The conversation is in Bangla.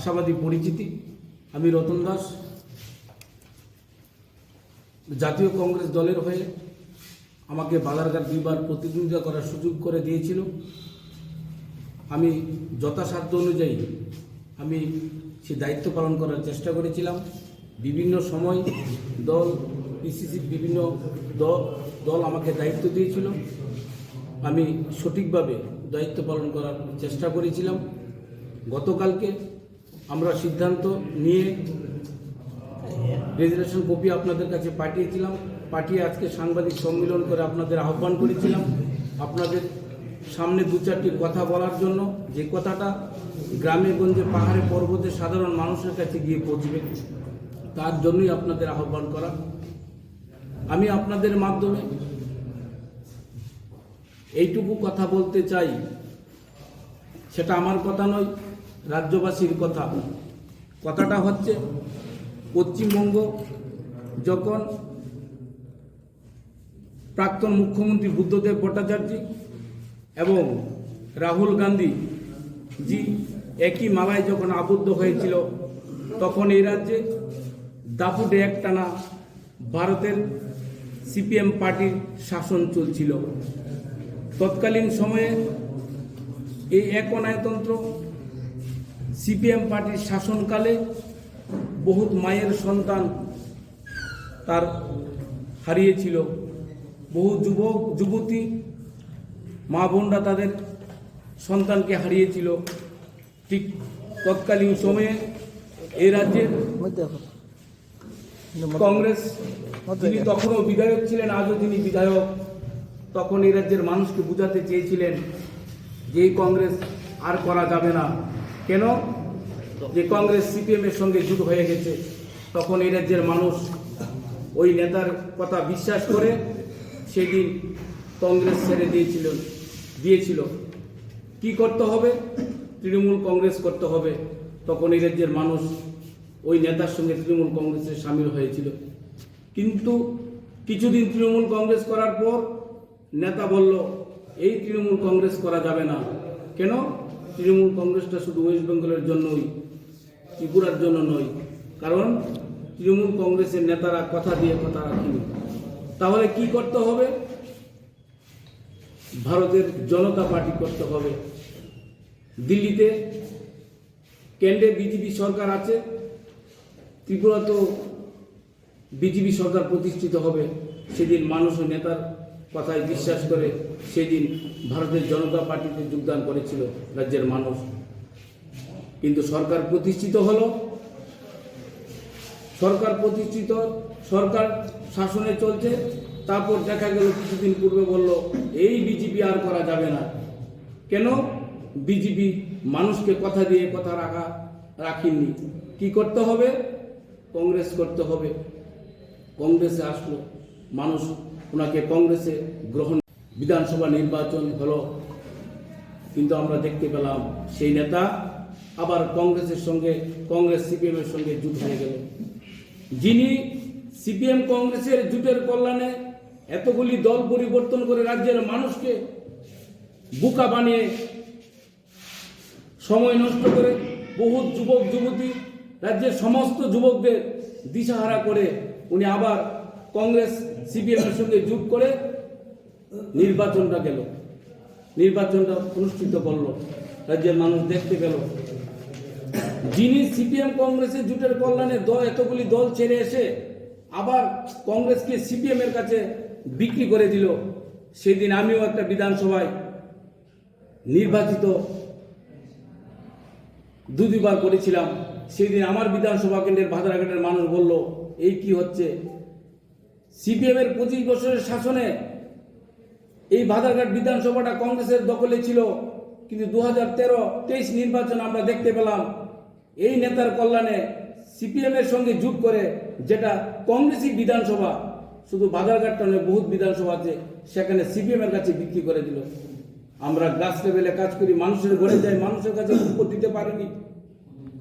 আশাবাদী পরিচিতি। আমি রতন দাস, জাতীয় কংগ্রেস দলের হয়ে আমাকে বাজারঘাট দুইবার প্রতিদ্বন্দ্বিতা করার সুযোগ করে দিয়েছিল। আমি যথাসাধ্য অনুযায়ী আমি সে দায়িত্ব পালন করার চেষ্টা করেছিলাম। বিভিন্ন সময় দল পিসিসির বিভিন্ন দল দল আমাকে দায়িত্ব দিয়েছিল। আমি সঠিকভাবে দায়িত্ব পালন করার চেষ্টা করেছিলাম। গতকালকে আমরা সিদ্ধান্ত নিয়ে রেজুলেশন কপি আপনাদের কাছে পাঠিয়েছিলাম। পাঠিয়ে আজকে সাংবাদিক সম্মেলন করে আপনাদের আহ্বান করেছিলাম। আপনাদের সামনে দু চারটি কথা বলার জন্য। যে কথাটা গ্রামে গঞ্জে পাহাড়ে পর্বতে সাধারণ মানুষের কাছে গিয়ে পৌঁছবে, তার জন্যই আপনাদের আহ্বান করা। আমি আপনাদের মাধ্যমে এইটুকু কথা বলতে চাই। সেটা আমার কথা নয় রাজ্যবাসীর কথা। কথাটা হচ্ছে, পশ্চিমবঙ্গ যখন প্রাক্তন মুখ্যমন্ত্রী বুদ্ধদেব ভট্টাচার্য এবং রাহুল গান্ধী জি একই মালায় যখন আবদ্ধ হয়েছিল, তখন এই রাজ্যে দাপুটে একটানা ভারতের সিপিএম পার্টির শাসন চলছিল। তৎকালীন সময়ে এই একনায়তন্ত্র সিপিএম পার্টির শাসনকালে বহুত মায়ের সন্তান তার হারিয়েছিল। বহু যুবক, যুবতী, মা বোনরা তাদের সন্তানকে হারিয়েছিল। ঠিক তৎকালীন সময়ে এই রাজ্যের কংগ্রেস যিনি তখনও বিধায়ক ছিলেন, আজও তিনি বিধায়ক, তখন এই রাজ্যের মানুষকে বোঝাতে চেয়েছিলেন যে এই কংগ্রেস আর করা যাবে না। কেন? যে কংগ্রেস সিপিএম এর সঙ্গে জুট হয়ে গেছে, তখন এই রাজ্যের মানুষ ওই নেতার কথা বিশ্বাস করে সেদিন কংগ্রেস ছেড়ে দিয়েছিল দিয়েছিল। কি করতে হবে? তৃণমূল কংগ্রেস করতে হবে। তখন এই রাজ্যের মানুষ ওই নেতার সঙ্গে তৃণমূল কংগ্রেসে সামিল হয়েছিল। কিন্তু কিছুদিন তৃণমূল কংগ্রেস করার পর নেতা বলল, এই তৃণমূল কংগ্রেস করা যাবে না। কেন? তৃণমূল কংগ্রেসটা শুধু ওয়েস্ট বেঙ্গলের জন্যই ত্রিপুরার জন্য নয়, কারণ তৃণমূল কংগ্রেসের নেতারা কথা দিয়ে কথা রাখেনি। তাহলে কি করতে হবে? ভারতের জনতা পার্টি করতে হবে। দিল্লিতে কেন্দ্রে বিজেপি সরকার আছে ত্রিপুরা তো বিজেপি সরকার প্রতিষ্ঠিত হবে, সেদিন মানুষ ও নেতার কথায় বিশ্বাস করে সেদিন ভারতের জনতা পার্টিতে যোগদান করেছিল রাজ্যের মানুষ কিন্তু সরকার প্রতিষ্ঠিত হলো। সরকার প্রতিষ্ঠিত, সরকার শাসনে চলছে, তারপর দেখা গেল কিছুদিন পূর্বে বলল, এই বিজেপি আর করা যাবে না। কেন? বিজেপি মানুষকে কথা দিয়ে কথা রাখা, রাখেননি। কি করতে হবে? কংগ্রেস করতে হবে। কংগ্রেসে আসলো মানুষ। ওনাকে কংগ্রেসে গ্রহণ বিধানসভা নির্বাচন হলো। কিন্তু আমরা দেখতে পেলাম সেই নেতা আবার কংগ্রেসের সঙ্গে, কংগ্রেস সিপিএম এর সঙ্গে জুট হয়ে গেল। যিনি সিপিএম কংগ্রেসের জুটের কল্যাণে এতগুলি দল পরিবর্তন করে রাজ্যের মানুষকে বুকা বানিয়ে সময় নষ্ট করে বহু যুবক, যুবতী, রাজ্যের সমস্ত যুবকদের দিশাহারা করে উনি আবার কংগ্রেস সিপিএম এর সঙ্গে জুট করে নির্বাচনটা গেল। নির্বাচনটা অনুষ্ঠিত করল। রাজ্যের মানুষ দেখতে পেল। যিনি সিপিএম কংগ্রেসের জুটের কল্যাণে দল এতগুলি দল ছেড়ে এসে আবার কংগ্রেসকে সিপিএম এর কাছে বিক্রি করে দিল, সেদিন আমিও একটা বিধানসভায় নির্বাচিত দু দুবার করেছিলাম। সেদিন আমার বিধানসভা কেন্দ্রের ভাদরাঘাটের মানুষ বলল, এই কি হচ্ছে? সিপিএম এর পঁচিশ বছরের শাসনে এই ভাদারঘাট বিধানসভাটা কংগ্রেসের দখলে ছিল, কিন্তু দু হাজার তেরো তেইশ নির্বাচন আমরা দেখতে পেলাম। এই নেতার কল্যাণে সিপিএম এর সঙ্গে যুগ করে যেটা কংগ্রেসই বিধানসভা, শুধু বাজারঘাটটা নয়, বহুত বিধানসভা আছে, সেখানে সিপিএম এর কাছে বিক্রি করে দিল। আমরা গ্রাস লেভেলে কাজ করি, মানুষের ঘরে যাই, মানুষের কাছে উপর দিতে পারিনি।